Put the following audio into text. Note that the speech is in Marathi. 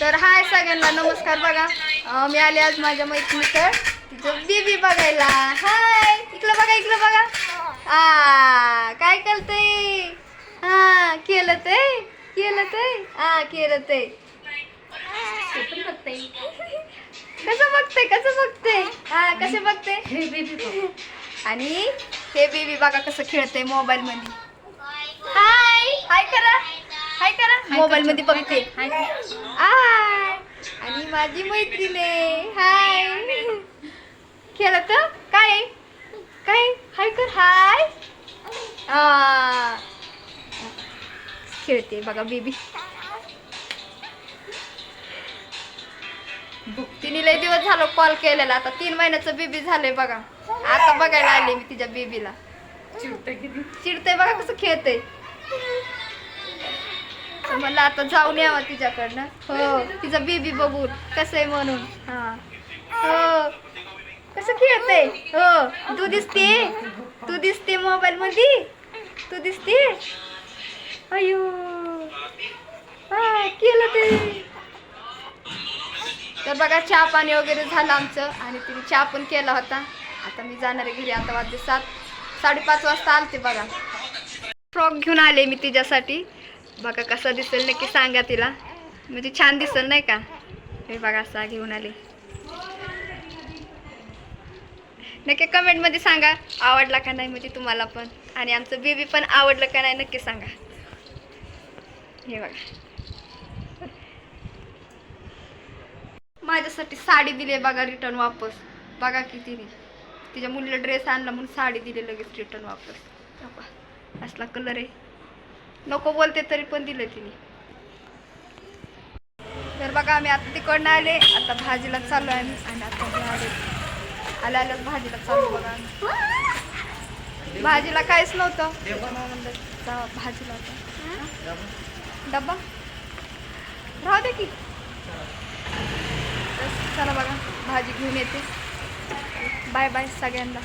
तर हाय सगळ्यांना नमस्कार बघा. मी आले आज माझ्या मैत्रिणीकडे तिचं बेबी बघायला. हाय इकडं बघा इकडं बघा. आ काय करते हा केलं ते केलं ते हा केलं ते कसं बघते कसं बघते हा कसं बघते आणि हे बेबी बघा कसं खेळते मोबाईल मध्ये हाय. मोबाईल मध्ये बघते. आय आणि माझी मैत्रीण आहे. हाय खेळत काय काय हाय कर. हाय. खेळते बघा बेबी तिने लय दिवस झालो कॉल केलेला. आता तीन महिन्याचं बेबी झालंय बघा. आता बघायला आले मी तिच्या बेबीला चिडते बघा कसं खेळते मला आता जाऊन यावं तिच्याकडनं. हो तिचा बेबी बघून. कसं आहे म्हणून. हा. हो. कसं खेळते? हो. तू दिसते? तू दिसते मोबाईल मध्ये तू दिसते? अयो हा केलं ते. तर बघा चहा पाणी वगैरे झालं आमचं आणि तिने चहा पण केला होता. आता मी जाणार आहे घरी. आता वाजते सात साडेपाच वाजता आलते बघा. फ्रॉक घेऊन आले मी तिच्यासाठी. बघा कसा दिसेल नक्की सांगा तिला. म्हणजे छान दिसेल नाही का? हे बघा असा घेऊन आले. नक्की कमेंटमध्ये सांगा आवडला का नाही म्हणजे तुम्हाला पण. आणि आमचं बेबी पण आवडलं का नाही नक्की सांगा. हे बघा. माझ्यासाठी साडी दिली आहे बघा रिटर्न वापस. बघा की तिने तिच्या मुलीला ड्रेस आणला म्हणून साडी दिली लगेच रिटर्न वापस. असला कलर आहे. नको बोलते तरी पण दिलं तिने. तर बघा आम्ही आता तिकडनं आले. आता भाजीला चालू आहे आम्ही. आणि आता आले. आल्या आल्याच भाजीला चालू बघा. आम्ही भाजीला काहीच नव्हतं. म्हणलं भाजीला आता. डब्बा? राहू दे की. चला बघा भाजी घेऊन येते. बाय बाय सगळ्यांना.